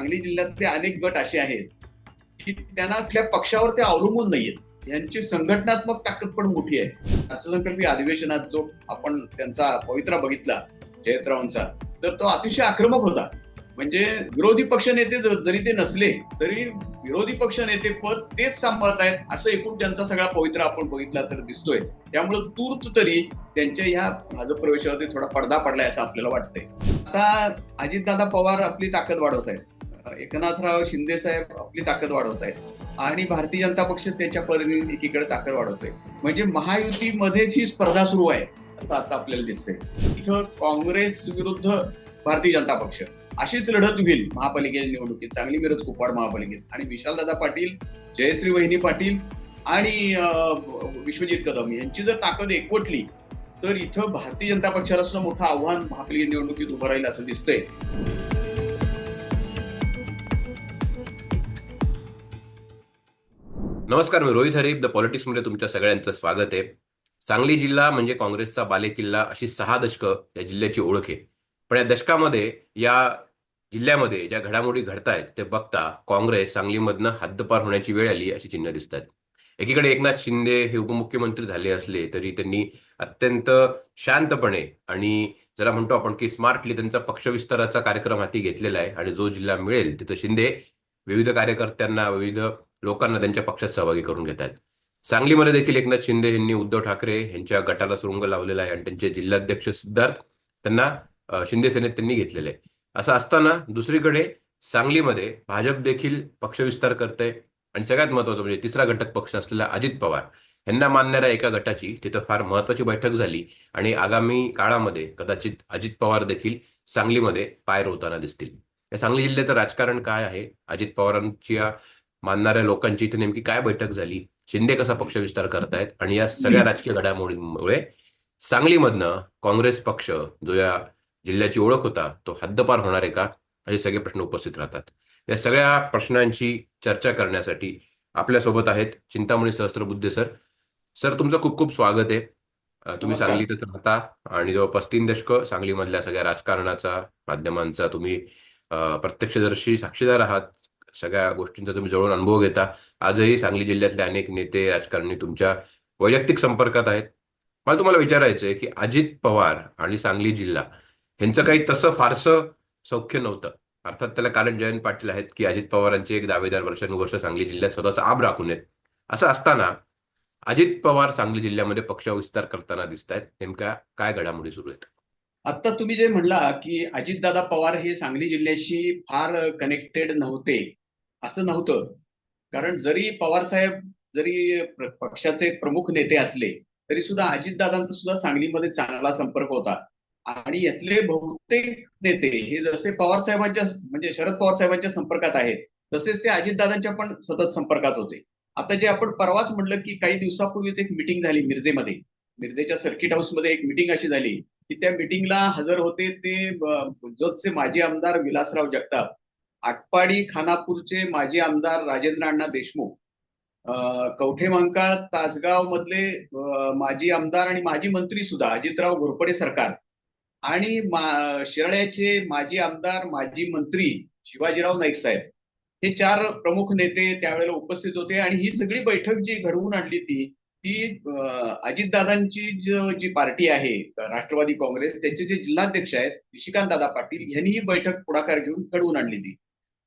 सांगली जिल्ह्यातले अनेक गट असे आहेत की त्यांना आपल्या पक्षावर ते अवलंबून नाहीयेत. यांची संघटनात्मक ताकद पण मोठी आहे. अर्थसंकल्पीय अधिवेशनात जो आपण त्यांचा पवित्रा बघितला जयंतरावांचा तर तो अतिशय आक्रमक होता. म्हणजे विरोधी पक्ष नेते जरी ते नसले तरी विरोधी पक्ष नेते पद तेच सांभाळत आहेत असं एकूण त्यांचा सगळा पवित्रा आपण बघितला तर दिसतोय. त्यामुळे तूर्त तरी त्यांच्या ह्या भाजप प्रवेशावरती थोडा पडदा पडलाय असं आपल्याला वाटतंय. आता अजितदादा पवार आपली ताकद वाढवत आहेत एकनाथराव शिंदे साहेब आपली ताकद वाढवत आहेत आणि भारतीय जनता पक्ष त्याच्या परीने एकीकडे ताकद वाढवतोय. म्हणजे महायुतीमध्येच ही स्पर्धा सुरू आहे असं आता आपल्याला दिसतंय. इथं काँग्रेस विरुद्ध भारतीय जनता पक्ष. अशीच लढत होईल महापालिकेच्या निवडणुकीत. चांगली मिरज कुपवाड महापालिकेत. आणि विशालदादा पाटील जयश्री वहिनी पाटील आणि विश्वजित कदम यांची जर ताकद एकवटली तर इथं भारतीय जनता पक्षाला सुद्धा मोठं आव्हान महापालिका निवडणुकीत उभं राहील असं दिसतंय. नमस्कार मी रोहित हरीफ. द पॉलिटिक्समध्ये तुमच्या सगळ्यांचं स्वागत आहे. सांगली जिल्हा म्हणजे काँग्रेसचा बालेकिल्ला अशी सहा दशकं या जिल्ह्याची ओळख आहे. पण या दशकामध्ये या जिल्ह्यामध्ये ज्या घडामोडी घडतायत ते बघता काँग्रेस सांगलीमधनं हद्दपार होण्याची वेळ आली अशी चिन्ह दिसतात. एकीकडे एकनाथ शिंदे हे उपमुख्यमंत्री झाले असले तरी त्यांनी अत्यंत शांतपणे आणि जरा म्हणतो आपण की स्मार्टली त्यांचा पक्षविस्ताराचा कार्यक्रम हाती घेतलेला आहे आणि जो जिल्हा मिळेल तिथं शिंदे विविध कार्यकर्त्यांना विविध लोकांना त्यांच्या पक्षात सहभागी करून घेत आहेत. सांगलीमध्ये देखील एकनाथ शिंदे यांनी उद्धव ठाकरे यांच्या गटाला सुरुंग लावलेला आहे आणि त्यांचे जिल्हाध्यक्ष सिद्धार्थ त्यांना शिंदे सेनेत त्यांनी घेतलेले आहे. असं असताना दुसरीकडे सांगलीमध्ये भाजप देखील पक्षविस्तार करते आणि सगळ्यात महत्वाचं म्हणजे तिसरा घटक पक्ष असलेला अजित पवार यांना मानणाऱ्या एका गटाची. तिथं फार महत्वाची बैठक झाली आणि आगामी काळामध्ये कदाचित अजित पवार देखील सांगलीमध्ये पाय रोवताना दिसतील. या सांगली जिल्ह्याचं राजकारण काय आहे? अजित पवारांच्या मानणाऱ्या लोकांची इथे नेमकी काय बैठक झाली? शिंदे कसा पक्ष विस्तार करतायत? आणि या सगळ्या राजकीय घडामोडींमुळे सांगलीमधनं काँग्रेस पक्ष जो या जिल्ह्याची ओळख होता तो हद्दपार होणार आहे का? असे सगळे प्रश्न उपस्थित राहतात. या सगळ्या प्रश्नांची चर्चा करण्यासाठी आपल्यासोबत आहेत चिंतामणी सहस्त्रबुद्धे सर. सर तुमचं खूप खूप स्वागत आहे. तुम्ही. सांगलीतच राहता आणि जवळपास तीन दशकं सांगलीमधल्या सगळ्या राजकारणाचा माध्यमांचा तुम्ही प्रत्यक्षदर्शी साक्षीदार आहात. सगळ्या गोष्टींचा तुम्ही जवळ अनुभव घेता. आजही सांगली जिल्ह्यातले अनेक नेते राजकारणी तुमच्या वैयक्तिक संपर्कात आहेत. मला तुम्हाला विचारायचं आहे की अजित पवार आणि सांगली जिल्हा ह्यांचं काही तसं फारसं सौख्य नव्हतं. अर्थात त्याला कारण जयंत पाटील आहेत की अजित पवारांचे एक दावेदार वर्षानुवर्ष सांगली जिल्ह्यात स्वतःचा आब राखून आहेत. असं असताना अजित पवार सांगली जिल्ह्यामध्ये पक्ष विस्तार करताना दिसत आहेत नेमक्या काय घडामोडी सुरू आहेत? आता तुम्ही जे म्हणला की अजितदादा पवार हे सांगली जिल्ह्याशी फार कनेक्टेड नव्हते. असं नव्हतं. कारण जरी पवार साहेब जरी पक्षाचे प्रमुख नेते असले तरी सुद्धा अजितदादांचा सुद्धा सांगलीमध्ये चांगला संपर्क होता. आणि यातले बहुतेक नेते हे जसे पवार साहेबांच्या म्हणजे शरद पवार साहेबांच्या संपर्कात आहेत तसेच ते अजितदादांच्या पण सतत संपर्कात होते. आता जे आपण परवाच म्हटलं की काही दिवसापूर्वीच एक मिटिंग झाली मिरजेमध्ये. मिरजेच्या सर्किट हाऊसमध्ये एक मिटिंग अशी झाली की त्या मिटिंगला हजर होते ते अ, जतचे माजी आमदार विलासराव जगताप. आटपाडी खानापूरचे माजी आमदार राजेंद्र अण्णा देशमुख कवठे मंकाळ तासगाव मधले माजी आमदार आणि माजी मंत्री सुद्धा अजितराव घोरपडे सरकार आणि मा- शिराळ्याचे माजी आमदार माजी मंत्री शिवाजीराव नाईक साहेब हे चार प्रमुख नेते त्यावेळेला उपस्थित होते आणि ही सगळी बैठक जी घडवून आणली ती ती अजितदादांची जी पार्टी आहे राष्ट्रवादी काँग्रेस त्यांचे जे जिल्हाध्यक्ष आहेत निशिकांत दादा पाटील यांनी ही बैठक पुढाकार घेऊन घडवून आणली ती.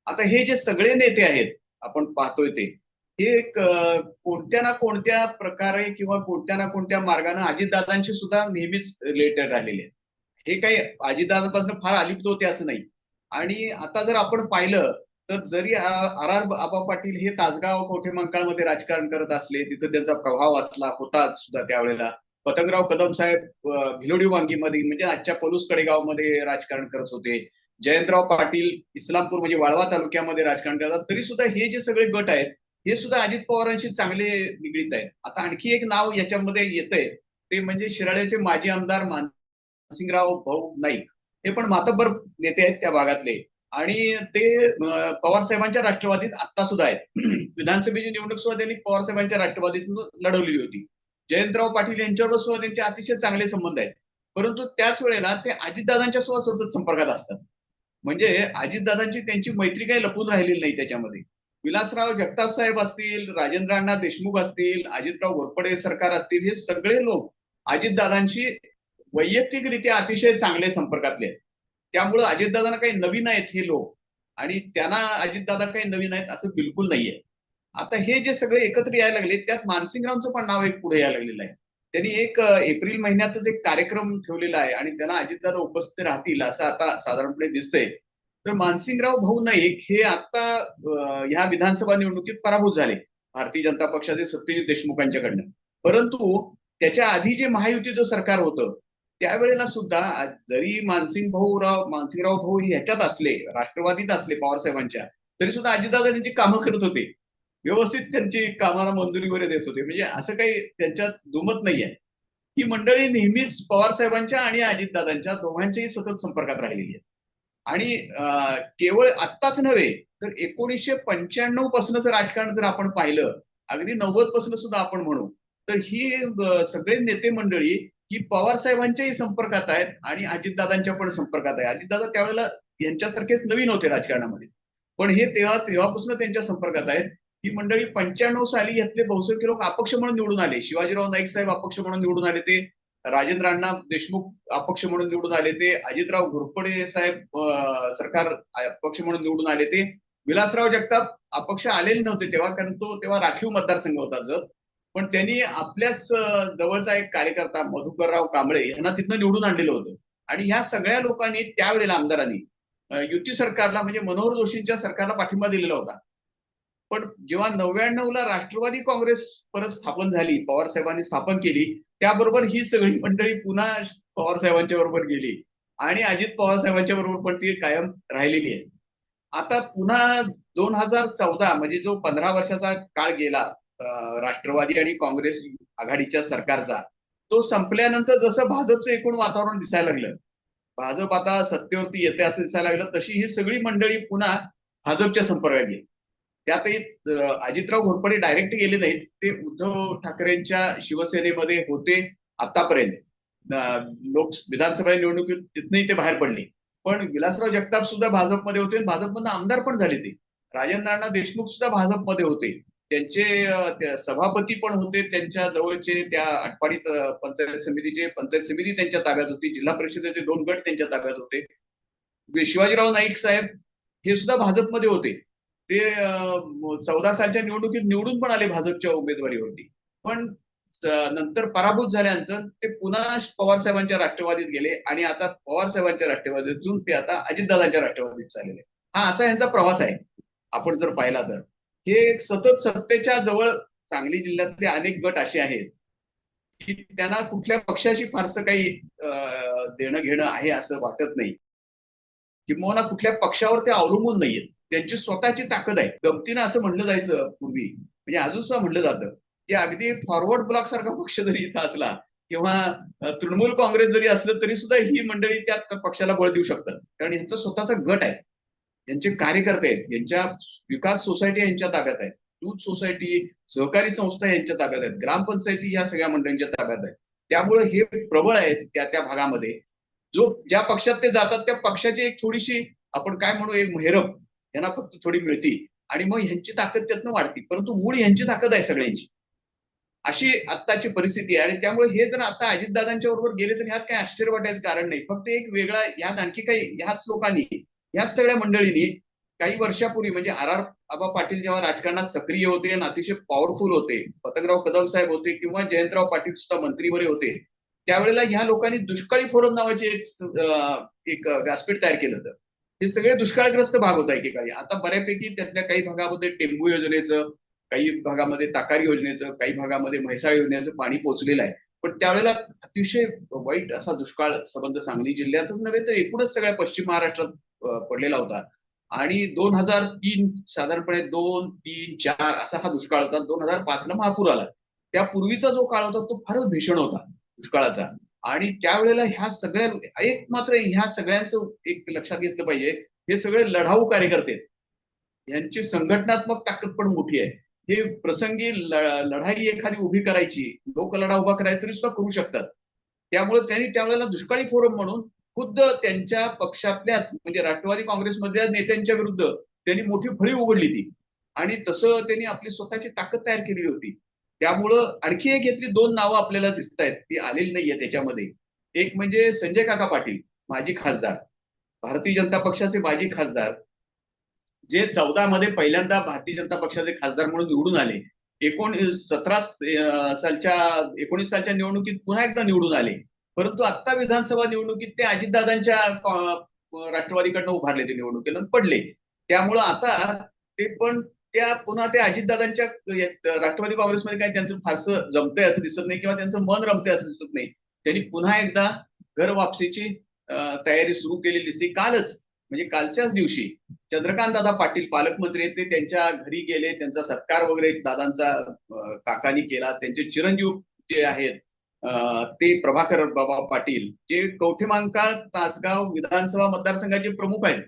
आता हे जे सगळे नेते आहेत आपण पाहतोय ते हे कोणत्या ना कोणत्या प्रकारे किंवा कोणत्या ना कोणत्या मार्गाने अजितदादांशी सुद्धा नेहमीच रिलेटेड राहिलेले आहेत. हे काही अजितदादापासून फार अलिप्त होते असं नाही. आणि आता जर आपण पाहिलं तर जरी आर आर आबा पाटील हे तासगाव कोठे मंकाळमध्ये राजकारण करत असले तिथं त्यांचा प्रभाव असला होता सुद्धा त्यावेळेला. पतंगराव कदम साहेब भिलोडी वांगीमध्ये म्हणजे आजच्या पलूस कडेगावमध्ये राजकारण करत होते. जयंतराव पाटील इस्लामपूर म्हणजे वाळवा तालुक्यामध्ये राजकारण करतात. तरी सुद्धा हे जे सगळे गट आहेत हे सुद्धा अजित पवारांशी चांगले निगडीत आहेत. आता आणखी एक नाव याच्यामध्ये येतंय ते म्हणजे शिराळ्याचे माजी आमदार मानसिंगराव भाऊ नाईक. हे पण मातब्बर नेते आहेत त्या भागातले. आणि ते पवार साहेबांच्या राष्ट्रवादीत आता सुद्धा आहेत. विधानसभेची निवडणूक सुद्धा त्यांनी पवार साहेबांच्या राष्ट्रवादीतून लढवलेली होती. जयंतराव पाटील यांच्यावर सुद्धा त्यांचे अतिशय चांगले संबंध आहेत. परंतु त्याच वेळेला ते अजितदादांच्या सुद्धा सतत संपर्कात असतात. म्हणजे अजितदादांची त्यांची मैत्री काही लपून राहिलेली नाही त्याच्यामध्ये. विलासराव जगताप साहेब असतील राजेंद्र अण्णा देशमुख असतील अजितराव घोरपडे सरकार असतील हे सगळे लोक अजितदादांशी वैयक्तिकरित्या अतिशय चांगले संपर्कातले आहेत. त्यामुळं अजितदादांना काही नवीन आहेत हे लोक आणि त्यांना अजितदादा काही नवीन आहेत असं बिलकुल नाहीये. आता हे जे सगळे एकत्र यायला लागले त्यात मानसिंगरावचं पण नाव एक पुढे यायला लागलेलं आहे. त्यांनी एक एप्रिल महिन्यातच एक कार्यक्रम ठेवलेला आहे आणि त्यांना अजितदादा उपस्थित राहतील असं आता साधारणपणे दिसतंय. तर मानसिंगराव भाऊ नाईक हे आता ह्या विधानसभा निवडणुकीत पराभूत झाले भारतीय जनता पक्षाचे सत्यजित देशमुखांच्याकडनं. परंतु त्याच्या आधी जे महायुतीचं सरकार होतं त्यावेळेला सुद्धा जरी मानसिंग भाऊराव मानसिंगराव भाऊ ह्याच्यात असले राष्ट्रवादीत असले पवार साहेबांच्या तरी सुद्धा अजितदादा त्यांची कामं करत होते. व्यवस्थित त्यांची कामाला मंजुरी वगैरे देत होते. म्हणजे असं काही त्यांच्यात दुमत नाहीये. ही मंडळी नेहमीच पवार साहेबांच्या आणि अजितदादांच्या दोघांच्याही सतत संपर्कात राहिलेली आहे आणि केवळ आत्ताच नव्हे तर एकोणीसशे पंच्याण्णव पासूनच राजकारण जर आपण पाहिलं अगदी नव्वदपासून सुद्धा आपण म्हणू तर ही सगळे नेते मंडळी ही पवार साहेबांच्याही संपर्कात आहेत आणि अजितदादांच्या पण संपर्कात आहे अजितदादा त्यावेळेला यांच्यासारखेच नवीन होते राजकारणामध्ये. पण हे तेव्हा तेव्हापासून त्यांच्या संपर्कात आहेत. ही मंडळी पंच्याण्णव साली यातले बहुसंख्य लोक अपक्ष म्हणून निवडून आले. शिवाजीराव नाईक साहेब अपक्ष म्हणून निवडून आले ते. राजेंद्र अण्णा देशमुख अपक्ष म्हणून निवडून आले ते. अजितराव घोरपडे साहेब सरकार अपक्ष म्हणून निवडून आले ते. विलासराव जगताप अपक्ष आलेले नव्हते तेव्हा कारण तो तेव्हा राखीव मतदारसंघ होता जर. पण त्यांनी आपल्याच जवळचा एक कार्यकर्ता मधुकरराव कांबळे यांना तिथनं निवडून आणलेलं होतं. आणि ह्या सगळ्या लोकांनी त्यावेळेला आमदारांनी युती सरकारला म्हणजे मनोहर जोशींच्या सरकारला पाठिंबा दिलेला होता. पण जेव्हा नव्याण्णव ला राष्ट्रवादी काँग्रेस परत स्थापन झाली पवार साहेबांनी स्थापन केली त्याबरोबर ही सगळी मंडळी पुन्हा पवार साहेबांच्या बरोबर गेली. आणि अजित पवार साहेबांच्या बरोबर पण ती कायम राहिलेली आहे. आता पुन्हा दोन हजार चौदा म्हणजे जो पंधरा वर्षाचा काळ गेला राष्ट्रवादी आणि काँग्रेस आघाडीच्या सरकारचा तो संपल्यानंतर जसं भाजपचं एकूण वातावरण दिसायला लागलं भाजप आता सत्तेवरती येते असं दिसायला लागलं तशी ही सगळी मंडळी पुन्हा भाजपच्या संपर्कात गेली. त्यातही अजितराव घोरपडे डायरेक्ट गेले नाहीत. ते उद्धव ठाकरेंच्या शिवसेनेमध्ये होते आतापर्यंत. लोक विधानसभा निवडणुकीत तिथनही ते बाहेर पडले. पण विलासराव जगताप सुद्धा भाजपमध्ये होते आणि भाजपमधनं आमदार पण झाले ते. राजेंद्र देशमुख सुद्धा भाजपमध्ये होते. त्यांचे सभापती पण होते. त्यांच्या जवळचे त्या आटपाडी पंचायत समितीचे पंचायत समिती त्यांच्या ताब्यात होती. जिल्हा परिषदेचे दोन गट त्यांच्या ताब्यात होते. शिवाजीराव नाईक साहेब हे सुद्धा भाजपमध्ये होते. ते चौदा सालच्या निवडणुकीत निवडून पण आले भाजपच्या उमेदवारीवरती. पण नंतर पराभूत झाल्यानंतर ते पुन्हा पवार साहेबांच्या राष्ट्रवादीत गेले आणि आता पवार साहेबांच्या राष्ट्रवादीतून ते आता अजितदादांच्या राष्ट्रवादीत चाललेले हा असा यांचा प्रवास आहे. आपण जर पाहिला तर. हे सतत सत्तेच्या जवळ सांगली जिल्ह्यातले अनेक गट असे आहेत की त्यांना कुठल्या पक्षाशी फारसं काही देणं घेणं आहे असं वाटत नाही. किंवा कुठल्या पक्षावर ते अवलंबून नाहीयेत. त्यांची स्वतःची ताकद आहे. गमतीनं असं म्हणलं जायचं पूर्वी. म्हणजे अजून सुद्धा म्हणलं जातं. की अगदी फॉरवर्ड ब्लॉक सारखा पक्ष जरी इथं असला किंवा तृणमूल काँग्रेस जरी असलं तरी सुद्धा ही मंडळी त्या पक्षाला बळ देऊ शकतात. कारण यांचा स्वतःचा गट आहे. यांचे कार्यकर्ते आहेत. यांच्या विकास सोसायटी यांच्या ताब्यात आहेत. दूध सोसायटी सहकारी संस्था यांच्या ताब्यात आहेत. ग्रामपंचायती या सगळ्या मंडळींच्या ताब्यात आहेत. त्यामुळे हे प्रबळ आहेत त्या त्या भागामध्ये. जो ज्या पक्षात ते जातात त्या पक्षाची एक थोडीशी आपण काय म्हणू एक मेहरब यांना फक्त थोडी मिळती. आणि मग ह्यांची ताकद त्यातनं वाढती. परंतु मूळ ह्यांची ताकद आहे सगळ्यांची. अशी आत्ताची परिस्थिती आहे. आणि त्यामुळे हे जर आता अजितदादांच्या बरोबर गेले तर ह्यात काही आश्चर्य वाटायचं कारण नाही. फक्त एक वेगळा ह्यात आणखी काही ह्याच लोकांनी ह्याच सगळ्या मंडळींनी काही वर्षापूर्वी म्हणजे आर आर आबा पाटील जेव्हा राजकारणात सक्रिय होते आणि अतिशय पॉवरफुल होते पतंगराव कदम साहेब होते किंवा जयंतराव पाटील सुद्धा मंत्री बरे होते त्यावेळेला ह्या लोकांनी दुष्काळी फोरम नावाचे एक एक व्यासपीठ तयार केलं होतं. हे सगळे दुष्काळग्रस्त भाग होता एकेकाळी. आता बऱ्यापैकी त्यातल्या काही भागामध्ये टेंबू योजनेचं काही भागामध्ये ताकारी योजनेचं काही भागामध्ये म्हैसाळ योजनेचं पाणी पोहोचलेलं आहे. पण त्यावेळेला अतिशय वाईट असा दुष्काळ संबंध सांगली जिल्ह्यातच नव्हे तर एकूणच सगळ्या पश्चिम महाराष्ट्रात पडलेला होता. आणि दोन हजार तीन साधारणपणे दोन तीन चार असा हा दुष्काळ होता. दोन हजार पाच ला महापूर आला. त्यापूर्वीचा जो काळ होता तो फारच भीषण होता दुष्काळाचा. आणि त्यावेळेला ह्या सगळ्या एक मात्र ह्या सगळ्यांचं एक लक्षात घेतलं पाहिजे हे सगळे लढाऊ कार्यकर्ते यांची संघटनात्मक ताकद पण मोठी आहे. हे प्रसंगी लढाई एखादी उभी करायची लोक लढा उभा करायचा तरी सुद्धा करू शकतात. त्यामुळे त्यांनी त्यावेळेला दुष्काळी फोरम म्हणून खुद्द त्यांच्या पक्षातल्याच म्हणजे राष्ट्रवादी काँग्रेसमधल्या नेत्यांच्या विरुद्ध त्यांनी मोठी फळी उघडली ती. आणि तसं त्यांनी आपली स्वतःची ताकद तयार केलेली होती. त्यामुळं आणखी एक यातली दोन नावं आपल्याला दिसत आहेत ती आलेली नाहीये त्याच्यामध्ये एक म्हणजे संजय काका पाटील माजी खासदार. भारतीय जनता पक्षाचे माजी खासदार जे चौदा मध्ये पहिल्यांदा भारतीय जनता पक्षाचे खासदार म्हणून निवडून आले. एकोण सतरा सालच्या एकोणीस सालच्या निवडणुकीत पुन्हा एकदा निवडून आले. परंतु आता विधानसभा निवडणुकीत ते अजितदादांच्या राष्ट्रवादीकडनं उभारले ते निवडणुकीला पडले. त्यामुळं आता ते पण त्या पुन्हा ते अजितदादांच्या राष्ट्रवादी काँग्रेसमध्ये काही त्यांचं फारसं जमतंय असं दिसत नाही किंवा त्यांचं मन रमतंय असं दिसत नाही. त्यांनी पुन्हा एकदा घर वापसीची तयारी सुरू केलेली दिसते. कालच म्हणजे कालच्याच दिवशी चंद्रकांत दादा पाटील पालकमंत्री आहेत ते त्यांच्या घरी गेले. त्यांचा सत्कार वगैरे दादांचा काकानी काकांनी केला. त्यांचे चिरंजीव जे आहेत ते प्रभाकर बाबा पाटील जे कवठेमांकाळ तासगाव विधानसभा मतदारसंघाचे प्रमुख आहेत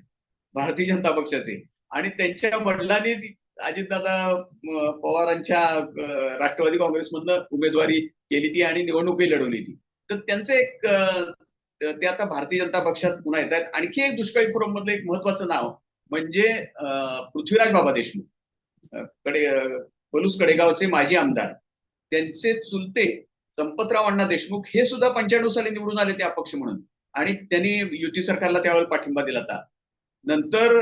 भारतीय जनता पक्षाचे. आणि त्यांच्या वडिलांनीच अजितदादा पवारांच्या राष्ट्रवादी काँग्रेसमधनं उमेदवारी केली ती आणि निवडणूकही लढवली ती. तर त्यांचं एक ते आता भारतीय जनता पक्षात पुन्हा येत आहेत. आणखी एक दुष्काळी फोरम मधलं एक महत्वाचं नाव म्हणजे पृथ्वीराज बाबा देशमुख. कडे अं, पलूस कडेगावचे माजी आमदार. त्यांचे चुलते संपतराव अण्णा देशमुख हे सुद्धा पंच्याण्णव साली निवडून आले ते अपक्ष म्हणून. आणि त्यांनी युती सरकारला त्यावेळेला पाठिंबा दिला होता. नंतर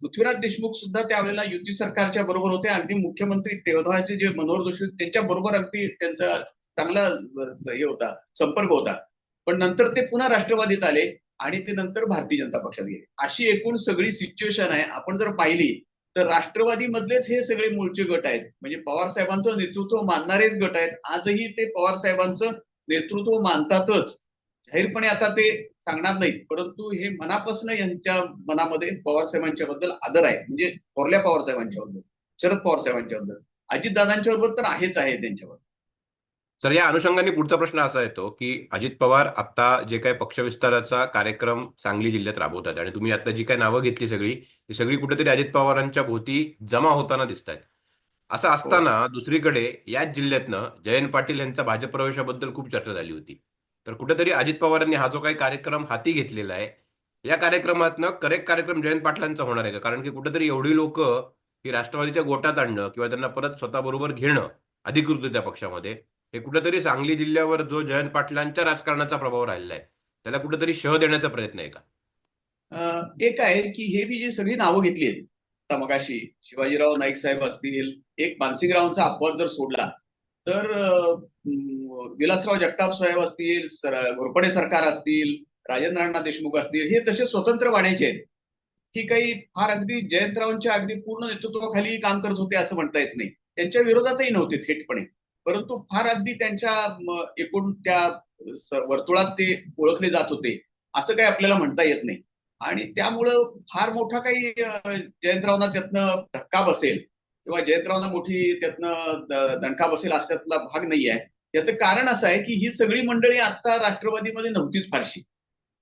पृथ्वीराज देशमुख सुद्धा त्यावेळेला युती सरकारच्या बरोबर होते. अगदी मुख्यमंत्री तेव्हाचे जे मनोहर जोशी होते, त्यांच्या बरोबर अगदी त्यांचा चांगला हे होता संपर्क होता. पण नंतर ते पुन्हा राष्ट्रवादीत आले आणि ते नंतर भारतीय जनता पक्षात गेले. अशी एकूण सगळी सिच्युएशन आहे. आपण जर पाहिली तर राष्ट्रवादी मधलेच हे सगळे मूळचे गट आहेत. म्हणजे पवार साहेबांचं नेतृत्व मानणारेच गट आहेत. आजही ते पवार साहेबांचं नेतृत्व मानतातच. जाहीरपणे आता ते सांगणार नाहीत परंतु हे मनापासून यांच्या मनामध्ये पवार साहेबांच्या बद्दल आदर आहे. म्हणजे थोरल्या पवार साहेबांच्या बद्दल शरद पवार साहेबांच्या बद्दल अजितदादांच्या बरोबर तर आहेच आहे त्यांच्यावर. तर या अनुषंगाने पुढचा प्रश्न असा येतो की अजित पवार आता जे काही पक्षविस्ताराचा कार्यक्रम सांगली जिल्ह्यात राबवतात आणि तुम्ही आता जी काही नावं घेतली सगळी ती सगळी कुठेतरी अजित पवारांच्या भोवती जमा होताना दिसत आहेत असं असताना दुसरीकडे याच जिल्ह्यातनं जयंत पाटील यांच्या भाजप प्रवेशाबद्दल खूप चर्चा झाली होती. तर कुठेतरी अजित पवारांनी हा जो काही कार्यक्रम हाती घेतलेला आहे या कार्यक्रमातनं करेक्ट कार्यक्रम जयंत पाटलांचा होणार आहे का? कारण की कुठेतरी एवढी लोक ही राष्ट्रवादीच्या गोटात आणणं किंवा त्यांना परत स्वतःबरोबर घेणं अधिकृत त्या पक्षामध्ये हे कुठेतरी सांगली जिल्ह्यावर जो जयंत पाटलांच्या राजकारणाचा प्रभाव राहिला आहे त्याला कुठेतरी शह देण्याचा प्रयत्न आहे का? एक आहे की हे मी जी सगळी नावं घेतली आहेत मगाशी शिवाजीराव नाईक साहेब असतील एक मानसिंगरावांचा अपवाद जर सोडला तर विलासराव जगताप साहेब असतील घोरपडे सरकार असतील राजेंद्र अण्णा देशमुख असतील हे तसे स्वतंत्र वाण्याचे आहेत. की काही फार अगदी जयंतरावांच्या अगदी पूर्ण नेतृत्वाखाली काम करत होते असं म्हणता येत नाही. त्यांच्या विरोधातही नव्हते थेटपणे. परंतु फार अगदी त्यांच्या एकूण त्या वर्तुळात ते ओळखले जात होते असं काही आपल्याला म्हणता येत नाही. आणि त्यामुळं फार मोठा काही जयंतरावांना त्यातनं धक्का बसेल. किंवा जयंतरावांना मोठी त्यातनं दणका बसेल असल्यातला भाग नाही आहे याचं कारण असं आहे की ही सगळी मंडळी आता राष्ट्रवादीमध्ये नव्हतीच फारशी.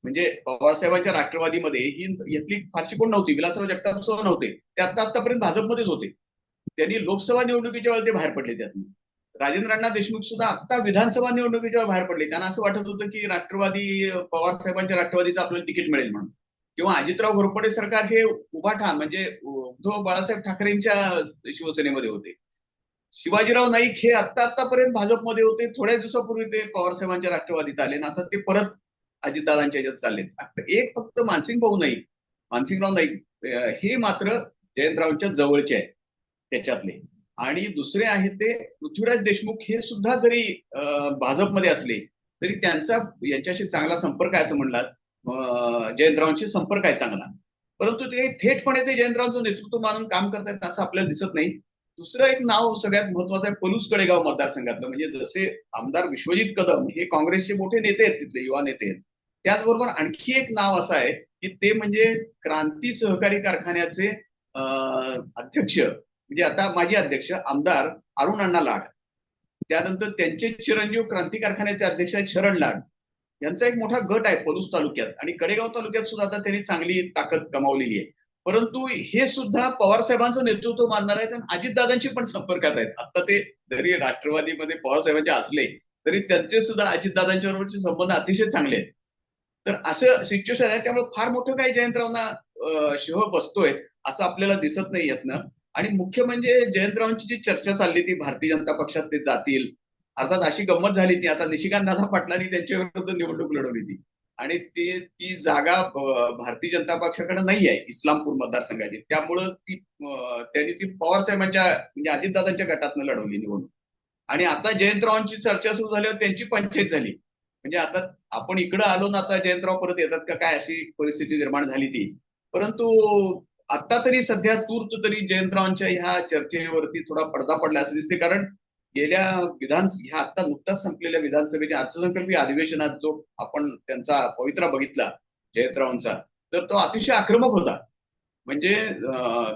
म्हणजे पवारसाहेबांच्या राष्ट्रवादीमध्ये ही यातली फारशी कोण नव्हती? विलासराव जगताप सुद्धा नव्हते. ते आता आतापर्यंत भाजपमध्येच होते. त्यांनी लोकसभा निवडणुकीच्या वेळेला ते बाहेर पडले त्यातून. राजेंद्र अण्णा देशमुख सुद्धा आता विधानसभा निवडणुकीच्या बाहेर पडले. त्यांना असं वाटत होतं की राष्ट्रवादी पवारसाहेबांच्या राष्ट्रवादीचं आपल्याला तिकीट मिळेल म्हणून. किंवा अजितराव घोरपडे सरकार हे उभाठा म्हणजे उद्धव बाळासाहेब ठाकरेंच्या शिवसेनेमध्ये होते. शिवाजीराव नाईक हे आता आतापर्यंत भाजपमध्ये होते. थोड्या दिवसापूर्वी ते पवारसाहेबांच्या राष्ट्रवादीत आले ना आता ते परत अजितदादांच्या याच्यात चाललेत एक फक्त मानसिंग भाऊ नाईक मानसिंगराव नाईक हे मात्र जयंतरावांच्या जवळचे आहेत त्याच्यातले. आणि दुसरे आहेत ते पृथ्वीराज देशमुख हे सुद्धा जरी भाजपमध्ये असले तरी त्यांचा यांच्याशी चांगला संपर्क आहे असं म्हणलात. जयंतरावांशी संपर्क आहे चांगला. परंतु ते थेटपणे ते जयंतरावांचं नेतृत्व मानून काम करतायत असं आपल्याला दिसत नाही. दुसरं एक नाव सगळ्यात महत्वाचं आहे पलूस कडेगाव मतदारसंघातलं. म्हणजे जसे आमदार विश्वजित कदम हे काँग्रेसचे मोठे नेते आहेत तिथले युवा नेते आहेत. त्याचबरोबर आणखी एक नाव असं आहे की ते म्हणजे क्रांती सहकारी कारखान्याचे अध्यक्ष. म्हणजे आता माजी अध्यक्ष आमदार अरुण अण्णा लाड. त्यानंतर त्यांचे चिरंजीव क्रांती कारखान्याचे अध्यक्ष आहेत शरण लाड. यांचा एक मोठा गट आहे पलूस तालुक्यात. आणि कडेगाव तालुक्यात सुद्धा आता त्यांनी चांगली ताकद कमावलेली आहे. परंतु हे सुद्धा पवार साहेबांचं नेतृत्व मानणार आहेत आणि अजितदादांशी पण संपर्कात आहेत. आता ते जरी राष्ट्रवादीमध्ये पवार साहेबांचे असले तरी त्यांचे सुद्धा अजितदादांच्या बरोबरचे संबंध अतिशय चांगले आहेत. तर असं सिच्युएशन आहे त्यामुळे फार मोठं काही जयंतरावांना अं, शिव बसतोय असं आपल्याला दिसत नाही यातनं आणि मुख्य म्हणजे जयंतरावांची जी चर्चा चालली ती भारतीय जनता पक्षात ते जातील अर्थात अशी गंमत झाली ती. आता निशिकांत दादा पाटलांनी त्यांच्या विरुद्ध निवडणूक लढवली ती. आणि ती ती जागा भारतीय जनता पक्षाकडे नाही आहे इस्लामपूर मतदारसंघाची. त्यामुळं ती त्यांनी ती पवार साहेबांच्या म्हणजे अजितदादांच्या गटातनं लढवली निवडणूक आणि आता जयंतरावांची चर्चा सुरू झाल्यावर त्यांची पंचायत झाली. म्हणजे आता आपण इकडं आलो ना आता जयंतराव परत येतात का काय अशी परिस्थिती निर्माण झाली ती. परंतु आता तरी सध्या तूर्त तरी जयंतरावांच्या ह्या चर्चेवरती थोडा पडदा पडला असं दिसते कारण गेल्या विधान ह्या आता नुकताच संपलेल्या विधानसभेच्या अर्थसंकल्पीय अधिवेशनात जो आपण त्यांचा पवित्रा बघितला जयंतरावांचा तर तो अतिशय आक्रमक होता. म्हणजे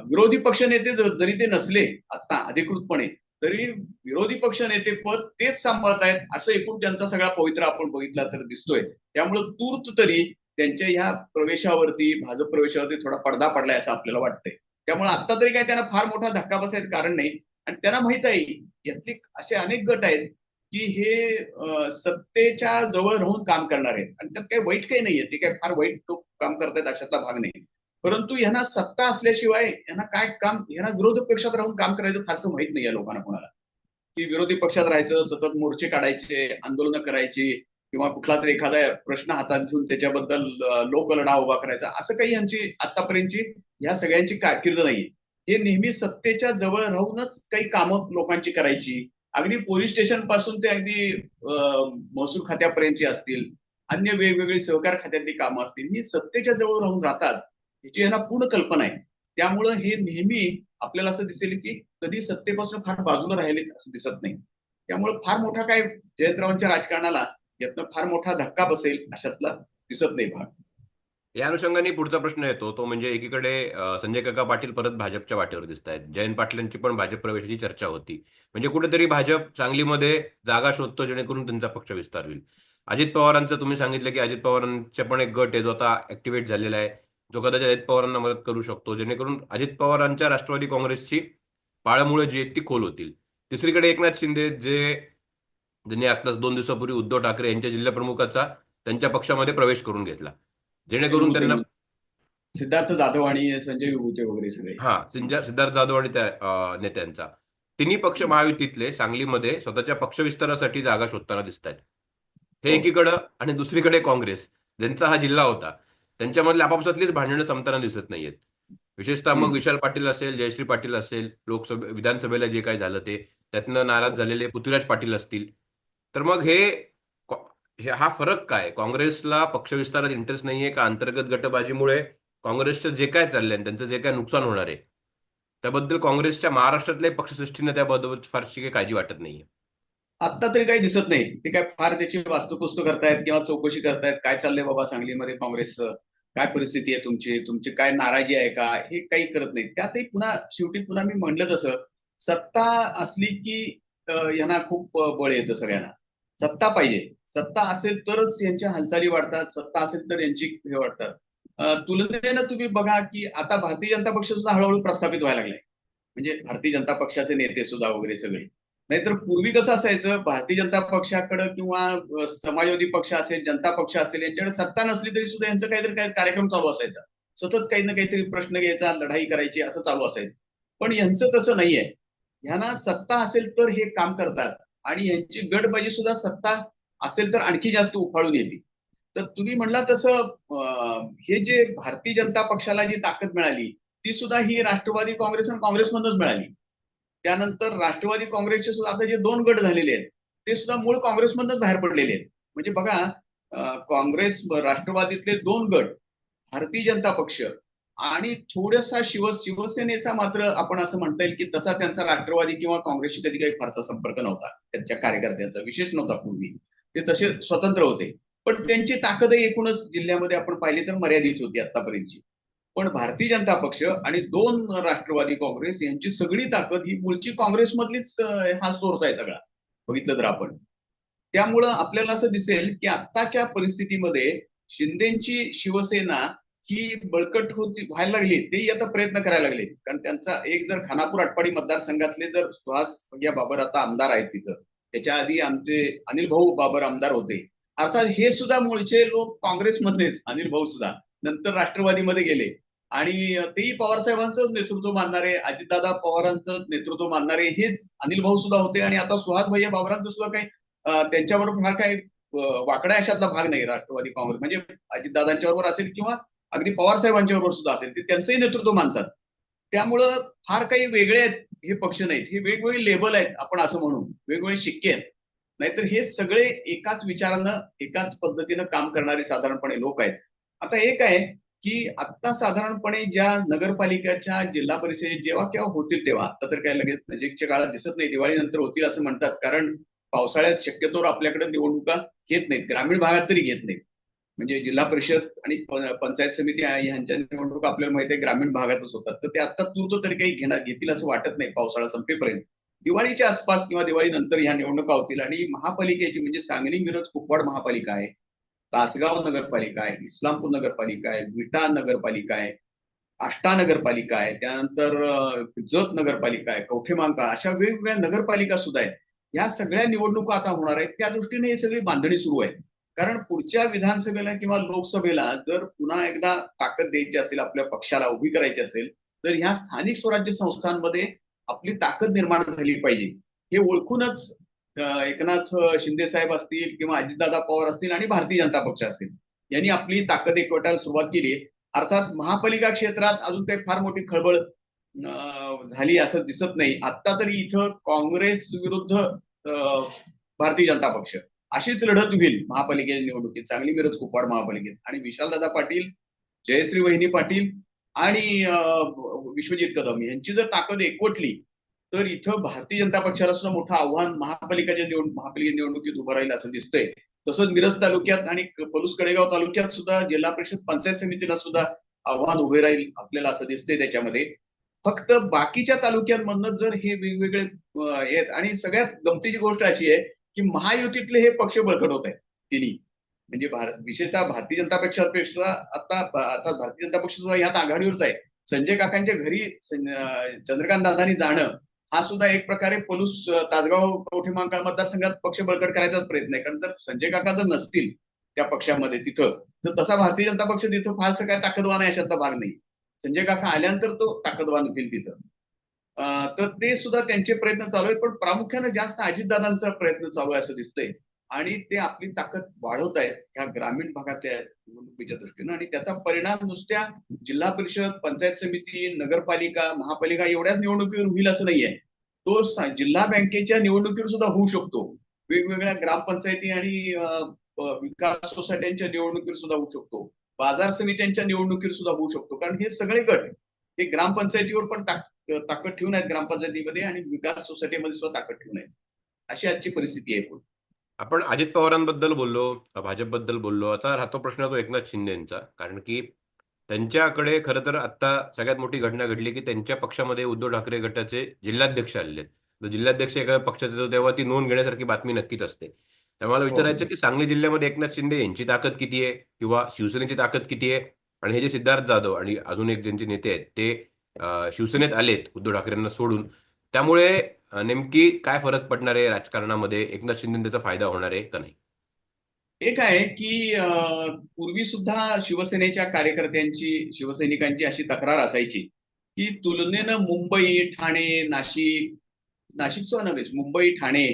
विरोधी पक्षनेते नेते जरी ते नसले आता अधिकृतपणे तरी विरोधी पक्ष नेते पद तेच सांभाळतायत असं एकूण त्यांचा सगळा पवित्रा आपण बघितला तर दिसतोय. त्यामुळे तूर्त तरी त्यांच्या ह्या प्रवेशावरती भाजप प्रवेशावरती थोडा पडदा पडलाय असं आपल्याला वाटतंय. त्यामुळे आता तरी काय त्यांना फार मोठा धक्का बसायचं कारण नाही. आणि त्यांना माहीत आहे यातले असे अनेक गट आहेत की हे सत्तेच्या जवळ राहून काम करणार आहेत. आणि त्यात काही वाईट काही नाहीये ते काही फार वाईट लोक काम करतायत अशातला भाग नाही. परंतु यांना सत्ता असल्याशिवाय यांना काय काम यांना विरोधी पक्षात राहून काम करायचं फारसं माहीत नाही या लोकांना कोणाला. की विरोधी पक्षात राहायचं सतत मोर्चे काढायचे आंदोलनं करायची किंवा कुठला तरी एखादा प्रश्न हातात घेऊन त्याच्याबद्दल लोकलढा उभा करायचा असं काही यांची आतापर्यंतची ह्या सगळ्यांची कारकीर्द नाहीये. हे नेहमी सत्तेच्या जवळ राहूनच काही कामं लोकांची करायची. अगदी पोलीस स्टेशनपासून ते अगदी महसूल खात्यापर्यंतची असतील अन्य वेगवेगळी सहकार खात्यातली कामं असतील ही सत्तेच्या जवळ राहून राहतात याची यांना पूर्ण कल्पना आहे. त्यामुळं हे नेहमी आपल्याला असं दिसेल की कधी सत्तेपासून फार बाजूला राहिले असं दिसत नाही. त्यामुळे फार मोठा काय जयंतरावांच्या राजकारणाला यातनं फार मोठा धक्का बसेल अशातला दिसत नाही भाग. या अनुषंगाने पुढचा प्रश्न येतो तो म्हणजे एकीकडे संजय काका पाटील परत भाजपच्या वाटेवर दिसत आहेत जयंत पाटलांची पण भाजप प्रवेशाची चर्चा होती. म्हणजे कुठेतरी भाजप सांगलीमध्ये जागा शोधतो जेणेकरून त्यांचा पक्ष विस्तार होईल. अजित पवारांचं तुम्ही सांगितलं की अजित पवारांचा पण एक गट आहे जो आता ऍक्टिव्हेट झालेला आहे. जो कदाचित अजित पवारांना मदत करू शकतो जेणेकरून अजित पवारांच्या राष्ट्रवादी काँग्रेसची पाळमुळे जी आहेत ती खोल होतील. तिसरीकडे एकनाथ शिंदे जे ज्यांनी आताच दोन दिवसापूर्वी उद्धव ठाकरे यांच्या जिल्हाप्रमुखाचा त्यांच्या पक्षामध्ये प्रवेश करून घेतला. जेणेकरून त्यांना सिद्धार्थ जाधव आणि संजय विभूते वगैरे सगळे. हा सिद्धार्थ जाधव आणि त्या नेत्यांचा. तिन्ही पक्ष महायुतीतले सांगलीमध्ये स्वतःच्या पक्ष विस्तारासाठी जागा शोधताना दिसत आहेत हे हो. एकीकडं आणि दुसरीकडे काँग्रेस ज्यांचा हा जिल्हा होता. त्यांच्यामधले आपापसातलीच भांडणं संपताना दिसत नाहीयेत. विशेषतः मग. विशाल पाटील असेल जयश्री पाटील असेल लोकसभे विधानसभेला जे काय झालं ते त्यातनं नाराज झालेले पृथ्वीराज पाटील असतील. तर मग हे हे हा फरक काय? काँग्रेसला पक्षविस्तारात इंटरेस्ट नाहीये का अंतर्गत गटबाजीमुळे? काँग्रेसचं जे काय चाललंय त्यांचं जे काय नुकसान होणार आहे? त्याबद्दल काँग्रेसच्या महाराष्ट्रातल्या पक्षसृष्टीने त्याबद्दल फारशी काही काळजी वाटत नाहीये. आता तरी काही दिसत नाही. ते काय फार त्याची वास्तुपुस्तक करतायत किंवा चौकशी करतायत? काय चाललंय बाबा सांगलीमध्ये काँग्रेसचं? काय परिस्थिती आहे तुमची? तुमची काय नाराजी आहे का? हे काही करत नाही. त्यातही पुन्हा शेवटी पुन्हा मी म्हणलं तसं सत्ता असली की यांना खूप बळ येतं सगळ्यांना. सत्ता पाहिजे. सत्ता असेल तरच यांच्या हालचाली वाढतात सत्ता असेल तर यांची हे वाढतात. तुलनेनं तुम्ही बघा की आता भारतीय जनता पक्ष सुद्धा हळूहळू प्रस्थापित व्हायला लागलाय म्हणजे भारतीय जनता पक्षाचे नेते सुद्धा वगैरे सगळे. नाहीतर पूर्वी कसं असायचं भारतीय जनता पक्षाकडे किंवा समाजवादी पक्ष असेल जनता पक्ष असेल यांच्याकडे सत्ता नसली तरी सुद्धा यांचं काहीतरी काही कार्यक्रम चालू असायचा. सतत काही ना काहीतरी प्रश्न घ्यायचा लढाई करायची असं चालू असायचं. पण यांचं तसं नाहीये. यांना सत्ता असेल तर हे काम करतात आणि यांची गटबाजी सुद्धा सत्ता असेल तर आणखी जास्त उफाळून येते तर तुम्ही म्हणला तसं हे जे भारतीय जनता पक्षाला जी ताकद मिळाली ती सुद्धा ही राष्ट्रवादी काँग्रेस आणि काँग्रेसमधूनच मिळाली. त्यानंतर राष्ट्रवादी काँग्रेसचे सुद्धा आता जे दोन गट झालेले आहेत ते सुद्धा मूळ काँग्रेसमधूनच बाहेर पडलेले आहेत. म्हणजे बघा काँग्रेस राष्ट्रवादीतले दोन गट भारतीय जनता पक्ष आणि थोडासा शिव शिवसेनेचा मात्र आपण असं म्हणता येईल की तसा त्यांचा राष्ट्रवादी किंवा काँग्रेसशी कधी काही फारसा संपर्क नव्हता. त्यांच्या कार्यकर्त्यांचा विशेष नव्हता पूर्वी. ते तसे स्वतंत्र होते. पण त्यांची ताकदही एकूणच जिल्ह्यामध्ये आपण पाहिली तर मर्यादित होती आतापर्यंतची पण भारतीय जनता पक्ष आणि दोन राष्ट्रवादी काँग्रेस यांची सगळी ताकद ही मूळची काँग्रेसमधलीच हा सोर्स आहे सगळा. बघितलं तर आपण. त्यामुळं आपल्याला असं दिसेल की आत्ताच्या परिस्थितीमध्ये शिंदेची शिवसेना ही बळकट होती व्हायला लागली. तेही आता प्रयत्न करायला लागले. कारण त्यांचा एक जर खानापूर आटपाडी मतदारसंघातले जर सुहास या बाबर आता आमदार आहेत तिथं त्याच्या आधी आमचे अनिल भाऊ बाबर आमदार होते. अर्थात हे सुद्धा मूळचे लोक काँग्रेसमधलेच अनिल भाऊ सुद्धा. नंतर राष्ट्रवादीमध्ये गेले. आणि तेही पवारसाहेबांचं नेतृत्व मानणारे अजितदादा पवारांचं नेतृत्व मानणारे हेच अनिल भाऊ सुद्धा होते. आणि आता सुहास भैया बाबरांचं सुद्धा काही त्यांच्याबरोबर फार काही वाकड्या अशातला भाग नाही राष्ट्रवादी काँग्रेस. म्हणजे अजितदादांच्या बरोबर असेल किंवा अगदी पवार साहेबांच्या बरोबर सुद्धा असेल ते त्यांचंही नेतृत्व मानतात. त्यामुळं फार काही वेगळे आहेत हे पक्ष नाहीत. हे वेगवेगळे लेबल आहेत आपण असं म्हणू. वेगवेगळे शिक्के आहेत. नाहीतर हे सगळे एकाच विचारानं एकाच पद्धतीनं काम करणारे साधारणपणे लोक आहेत. आता एक आहे की आता साधारणपणे ज्या नगरपालिकेच्या जिल्हा परिषदेत जेव्हा केव्हा होतील तेव्हा आता तर काय लगेच नजीकच्या काळात दिसत नाही दिवाळीनंतर होतील असं म्हणतात. कारण पावसाळ्यात शक्यतोवर आपल्याकडे निवडणुका घेत नाहीत. ग्रामीण भागात तरी घेत नाहीत. म्हणजे जिल्हा परिषद आणि पंचायत समिती यांच्या ह्यांच्या आपल्याला माहिती आहे ग्रामीण भागातच होतात. तर ते आता तूर्त तरी काही घेणार घेतील असं वाटत नाही पावसाळा संपेपर्यंत. दिवाळीच्या आसपास किंवा दिवाळी नंतर ह्या निवडणुका होतील आणि महापालिकेची म्हणजे सांगली मिरज कुपवाड महापालिका आहे तासगाव नगरपालिका आहे इस्लामपूर नगरपालिका आहे विटा नगरपालिका आहे आष्टा नगरपालिका आहे त्यानंतर जत नगरपालिका आहे कवठेमांकाळ अशा वेगवेगळ्या नगरपालिका सुद्धा आहेत. या सगळ्या निवडणुका आता होणार आहेत. त्या दृष्टीने ही सगळी बांधणी सुरू आहे कारण पुढच्या विधानसभेला किंवा लोकसभेला जर पुन्हा एकदा ताकद द्यायची असेल आपल्या पक्षाला उभी करायची असेल तर ह्या स्थानिक स्वराज्य संस्थांमध्ये आपली ताकद निर्माण झाली पाहिजे. हे ओळखूनच एकनाथ शिंदे साहेब असतील किंवा अजितदादा पवार असतील आणि भारतीय जनता पक्ष असतील यांनी आपली ताकद एकवटायला सुरुवात केली. अर्थात महापालिका क्षेत्रात अजून काही फार मोठी खळबळ झाली असं दिसत नाही. आता तरी इथं काँग्रेस विरुद्ध अं, भारतीय जनता पक्ष. अशीच लढत होईल. महापालिकेच्या निवडणुकीत. चांगली मिरज कुपवाड महापालिकेत. आणि विशालदादा पाटील जयश्री वहिनी पाटील आणि विश्वजित कदम यांची जर ताकद एकवटली तर इथं भारतीय जनता पक्षाला सुद्धा मोठं आव्हान महापालिकेच्या निवड महापालिका निवडणुकीत उभं राहील असं दिसतंय. तसंच मिरज तालुक्यात आणि पलूस कडेगाव तालुक्यात सुद्धा जिल्हा परिषद पंचायत समितीला सुद्धा आव्हान उभे राहील आपल्याला असं दिसतंय त्याच्यामध्ये. फक्त बाकीच्या तालुक्यांमधनं जर हे वेगवेगळे आहेत. आणि सगळ्यात गमतीची गोष्ट अशी आहे की महायुतीतले हे पक्ष बळकट होत आहेत तिन्ही. म्हणजे भारत विशेषतः भारतीय जनता पक्षापेक्षा आता आता भारतीय जनता पक्ष सुद्धा यात आघाडीवरच आहे. संजय काकांच्या घरी चंद्रकांत दादानी जाणं हा सुद्धा एक प्रकारे पलूस तासगाव कवठे महांकाळ मतदारसंघात पक्ष बळकट करायचाच प्रयत्न आहे. कारण जर संजय काका जर नसतील त्या पक्षामध्ये तिथं तर तसा भारतीय जनता पक्ष तिथं फारसं काय ताकदवान आहे अशातला भाग नाही. संजय काका आल्यानंतर तो ताकदवान होतील तिथं. तर ते सुद्धा त्यांचे प्रयत्न चालू आहेत पण प्रामुख्याने जास्त अजितदादांचा प्रयत्न चालू आहे असं दिसतंय. आणि ते आपली ताकद वाढवत आहेत ह्या ग्रामीण भागातल्या निवडणुकीच्या दृष्टीनं. आणि त्याचा परिणाम नुसत्या जिल्हा परिषद पंचायत समिती नगरपालिका महापालिका एवढ्याच निवडणुकीवर होईल असं नाहीये. तो जिल्हा बँकेच्या निवडणुकीवर सुद्धा होऊ शकतो. वेगवेगळ्या ग्रामपंचायती आणि विकास सोसायट्यांच्या निवडणुकीवर सुद्धा होऊ शकतो. बाजार समित्यांच्या निवडणुकीवर सुद्धा होऊ शकतो. कारण हे सगळे गट हे ग्रामपंचायतीवर पण ताक- ताकद ठेवून आहेत ग्रामपंचायतीमध्ये आणि विकास सोसायटीमध्ये सुद्धा ताकद ठेवून आहेत. अशी आजची परिस्थिती आहे. आपण अजित पवारांबद्दल बोललो भाजपबद्दल बोललो. आता राहतो प्रश्न तो एकनाथ शिंदे यांचा कारण की त्यांच्याकडे खरं तर आता सगळ्यात मोठी घटना घडली की त्यांच्या पक्षामध्ये उद्धव ठाकरे गटाचे जिल्हाध्यक्ष आलेले आहेत. जिल्हाध्यक्ष एका पक्षाचे तेव्हा ती नोंद घेण्यासारखी बातमी नक्कीच असते. त्यामुळे मला हो. विचारायचं की सांगली जिल्ह्यामध्ये एकनाथ शिंदे यांची ताकद किती आहे? किंवा शिवसेनेची ताकद किती आहे? आणि हे जे सिद्धार्थ जाधव आणि अजून एक ज्यांचे नेते आहेत ते शिवसेनेत आलेत उद्धव ठाकरेंना सोडून. त्यामुळे नेमकी काय फरक पडणार आहे राजकारणामध्ये? एकनाथ शिंदे त्याचा फायदा होणार आहे का नाही? एक आहे की पूर्वी सुद्धा शिवसेनेच्या कार्यकर्त्यांची शिवसैनिकांची अशी तक्रार असायची की तुलनेनं मुंबई ठाणे नाशिक नाशिक सुद्धा नव्हेच मुंबई ठाणे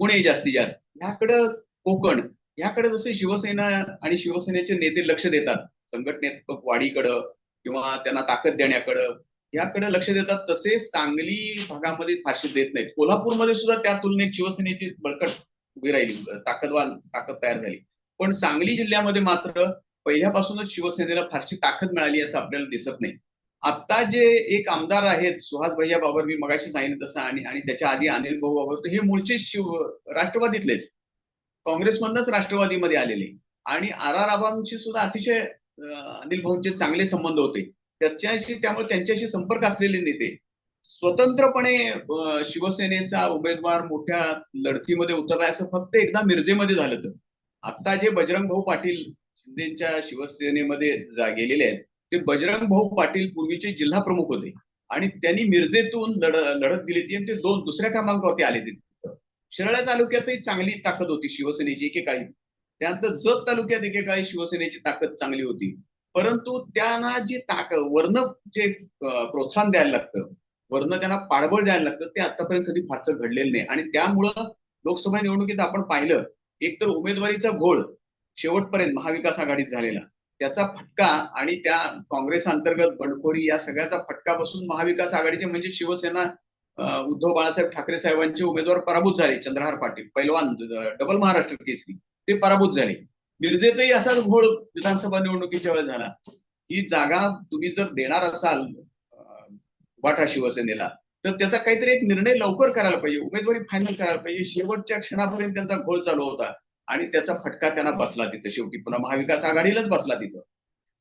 पुणे जास्तीत जास्त ह्याकडं कोकण ह्याकडे जसे शिवसेना आणि शिवसेनेचे नेते लक्ष देतात संघटनेत वाढीकडं किंवा त्यांना ताकद देण्याकडं याकडे लक्ष देतात तसे सांगली भागामध्ये फारसे देत नाहीत. कोल्हापूरमध्ये सुद्धा त्या तुलनेत शिवसेनेची बळकट उभी राहिली ताकदवान ताकद तयार झाली. पण सांगली जिल्ह्यामध्ये मात्र पहिल्यापासूनच शिवसेनेला फारशी ताकद मिळाली असं आपल्याला दिसत नाही. आता जे एक आमदार आहेत सुहास भैया बाबर मी मगाशी सांगितलं तसं आणि आणि त्याच्या आधी अनिल भाऊ बाबर तर हे मूळचे शिव राष्ट्रवादीतलेच. काँग्रेसमधनच राष्ट्रवादीमध्ये आलेले. आणि आर आर आबांशी सुद्धा अतिशय अनिल भाऊंचे चांगले संबंध होते. त्याच्याशी त्यामुळे त्यांच्याशी संपर्क असलेले नेते. स्वतंत्रपणे शिवसेनेचा उमेदवार मोठ्या लढतीमध्ये उतरला असं फक्त एकदा मिरजेमध्ये झालं तर आता जे बजरंग भाऊ पाटील शिंदेच्या शिवसेनेमध्ये गेलेले आहेत ते बजरंग भाऊ पाटील पूर्वीचे जिल्हा प्रमुख होते. आणि त्यांनी मिरजेतून लढ लढत दिली ती आणि ते दोन दुसऱ्या क्रमांकावरती आले ते. शिराळा तालुक्यातही चांगली ताकद होती शिवसेनेची एकेकाळी. त्यानंतर जत तालुक्यात एकेकाळी शिवसेनेची ताकद चांगली होती. परंतु त्यांना जी ताक वर्ण जे प्रोत्साहन द्यायला लागतं वर्ण त्यांना पाठबळ द्यायला लागतं ते आतापर्यंत कधी फारसं घडलेलं नाही. आणि त्यामुळं लोकसभा निवडणुकीत आपण पाहिलं एकतर उमेदवारीचा घोळ शेवटपर्यंत महाविकास आघाडीत झालेला. त्याचा फटका आणि त्या काँग्रेस अंतर्गत बंडखोरी या सगळ्याचा फटका बसून महाविकास आघाडीचे म्हणजे शिवसेना उद्धव बाळासाहेब ठाकरे साहेबांचे उमेदवार पराभूत झाले. चंद्रहार पाटील पैलवान डबल महाराष्ट्र केसरी ते पराभूत झाले. मिरजेतही असाच घोळ विधानसभा निवडणुकीच्या वेळेस झाला ही जागा तुम्ही जर देणार असाल वाटा शिवसेनेला तर त्याचा काहीतरी एक निर्णय लवकर करायला पाहिजे. उमेदवारी फायनल करायला पाहिजे. शेवटच्या क्षणापर्यंत त्यांचा घोळ चालू होता आणि त्याचा फटका त्यांना बसला तिथं. शेवटी पुन्हा महाविकास आघाडीलाच बसला तिथं.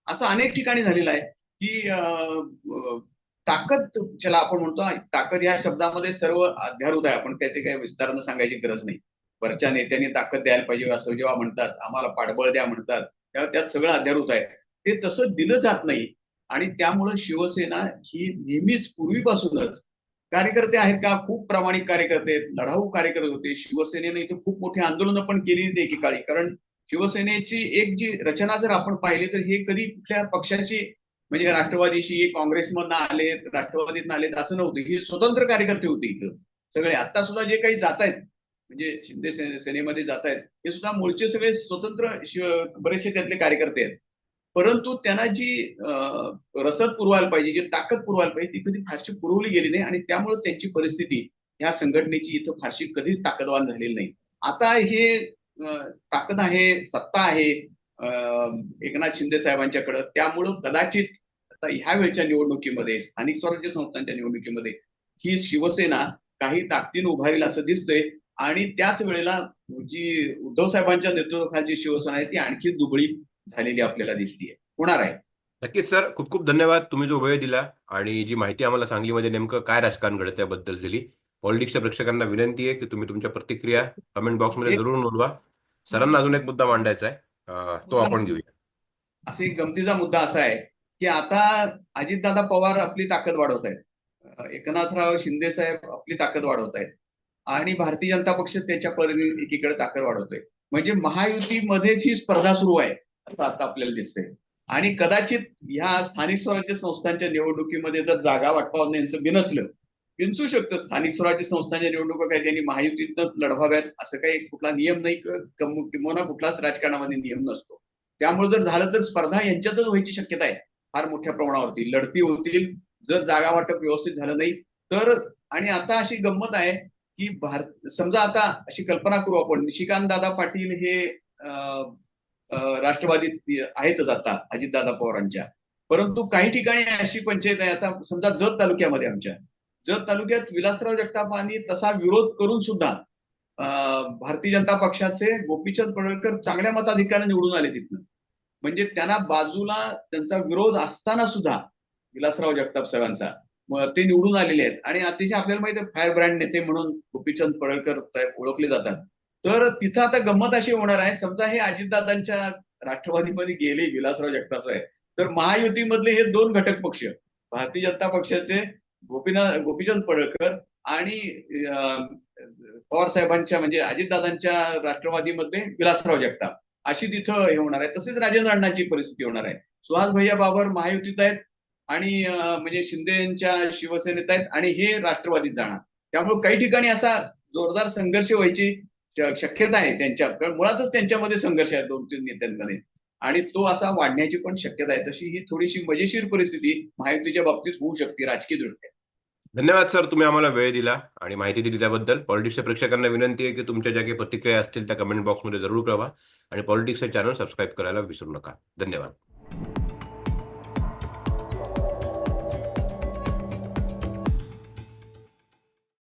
असं अनेक ठिकाणी झालेलं आहे की अं, ताकद ज्याला आपण म्हणतो ताकद या शब्दामध्ये सर्व अध्यारूत आहे. आपण काही ते काही विस्तारानं सांगायची गरज नाही. वरच्या नेत्यांनी ताकद द्यायला पाहिजे असं जेव्हा म्हणतात आम्हाला पाठबळ द्या म्हणतात तेव्हा त्यात सगळं अध्यारूत आहे. ते तसं दिलं जात नाही. आणि त्यामुळं शिवसेना ही नेहमीच पूर्वीपासूनच कार्यकर्ते आहेत का? खूप प्रामाणिक कार्यकर्ते आहेत लढाऊ कार्यकर्ते होते. शिवसेनेने इथे खूप मोठी आंदोलनं पण केली होती एकेकाळी. कारण शिवसेनेची एक जी रचना जर आपण पाहिली तर हे कधी कुठल्या पक्षाची म्हणजे राष्ट्रवादीशी काँग्रेसमधनं आले राष्ट्रवादीतनं आलेत असं नव्हतं. ही स्वतंत्र कार्यकर्ते होते इथं. सगळे आता सुद्धा जे काही जात आहेत म्हणजे शिंदे सेनेमध्ये जात आहेत हे सुद्धा मूळचे सगळे स्वतंत्र बरेचसे त्यातले कार्यकर्ते आहेत. परंतु त्यांना जी रसद पुरवायला पाहिजे जी ताकद पुरवायला पाहिजे ती कधी फारशी पुरवली गेली नाही आणि त्यामुळे त्यांची परिस्थिती ह्या संघटनेची इथं फारशी कधीच ताकदवान झालेली नाही. आता हे ताकद आहे सत्ता आहे एकनाथ शिंदे साहेबांच्याकडं त्यामुळं कदाचित आता ह्या वेळच्या निवडणुकीमध्ये स्थानिक स्वराज्य संस्थांच्या निवडणुकीमध्ये ही शिवसेना काही ताकदीनं उभारील असं दिसतंय आणि त्याच वेळेला जी उद्धव साहेबांच्या नेतृत्वाखालची शिवसेना आहे ती आणखी दुबळी झालेली आपल्याला दिसतीये. होणार आहे. नक्कीच सर. खूप खूप धन्यवाद तुम्ही जो वेळ दिला आणि जी माहिती आम्हाला सांगलीमध्ये नेमकं काय राजकारण घडतं त्याबद्दल दिली. पॉलिटिक्सच्या प्रेक्षकांना विनंती आहे की तुम्ही तुमच्या प्रतिक्रिया कमेंट बॉक्समध्ये जरूर नोंदवा. सरांना अजून एक मुद्दा मांडायचा आहे. तो आपण घेऊया. असे एक गमतीचा मुद्दा असा आहे की आता अजितदादा पवार आपली ताकद वाढवत आहेत एकनाथराव शिंदे साहेब आपली ताकद वाढवत आहेत आणि भारतीय जनता पक्ष त्याच्या परीने एकीकडे ताकद वाढवतोय. म्हणजे महायुतीमध्येच ही स्पर्धा सुरू आहे असं आता आपल्याला दिसतंय. आणि कदाचित ह्या स्थानिक स्वराज्य संस्थांच्या निवडणुकीमध्ये जर जागा वाटपावून यांचं बिनसलं बिनसू शकतं स्थानिक स्वराज्य संस्थांच्या निवडणुका काही त्यांनी महायुतीतनं लढवाव्यात असं काही कुठला नियम नाही किंवा कुठलाच राजकारणामध्ये नियम नसतो. त्यामुळे जर झालं तर स्पर्धा यांच्यातच व्हायची शक्यता आहे फार मोठ्या प्रमाणावरती. लढती होतील जर जागा वाटप व्यवस्थित झालं नाही तर आणि आता अशी गंमत आहे की भारत समजा आता अशी कल्पना करू आपण निशिकांत दादा पाटील हे अं, राष्ट्रवादीत आहेतच आता अजितदादा पवारांच्या. परंतु काही ठिकाणी अशी पंचायत आहे आता समजा जत तालुक्यामध्ये आमच्या. जत तालुक्यात विलासराव जगतापांनी तसा विरोध करून सुद्धा भारतीय जनता पक्षाचे गोपीचंद पडळकर चांगल्या मताधिकाराने निवडून आले तिथनं. म्हणजे त्यांना बाजूला त्यांचा विरोध असताना सुद्धा विलासराव जगताप साहेबांचा ते निवडून आलेले आहेत. आणि अतिशय आपल्याला माहिती आहे फायर ब्रँड नेते म्हणून गोपीचंद पडळकर साहेब ओळखले जातात. तर तिथं आता गंमत अशी होणार आहे समजा हे अजितदादांच्या राष्ट्रवादीमध्ये गेले विलासराव जगताप साहेब. तर महायुतीमधले हे दोन घटक पक्ष भारतीय जनता पक्षाचे गोपीनाथ गोपीचंद पडळकर आणि पवार साहेबांच्या म्हणजे अजितदादांच्या राष्ट्रवादीमध्ये विलासराव जगताप. अशी तिथं हे होणार आहे. तसेच राजेंद्र अण्णांची परिस्थिती होणार आहे. सुहास भैया बाबर महायुतीत आहेत. आणि म्हणजे शिंदे यांच्या शिवसेनेत आहेत आणि हे राष्ट्रवादीत जाणार. त्यामुळे काही ठिकाणी असा जोरदार संघर्ष व्हायची शक्यता आहे त्यांच्या. कारण मुळातच त्यांच्यामध्ये संघर्ष आहे दोन तीन नेत्यांमध्ये. आणि तो असा वाढण्याची पण शक्यता आहे. तशी ही थोडीशी मजेशीर परिस्थिती महायुतीच्या बाबतीत होऊ शकते राजकीय दृष्ट्या. धन्यवाद सर. तुम्ही आम्हाला वेळ दिला आणि माहिती दिली त्याबद्दल. पॉलिटिक्सच्या प्रेक्षकांना विनंती आहे की तुमच्या ज्या काही प्रतिक्रिया असतील त्या कमेंट बॉक्समध्ये जरूर कळवा. आणि पॉलिटिक्सचे चॅनल सबस्क्राईब करायला विसरू नका. धन्यवाद.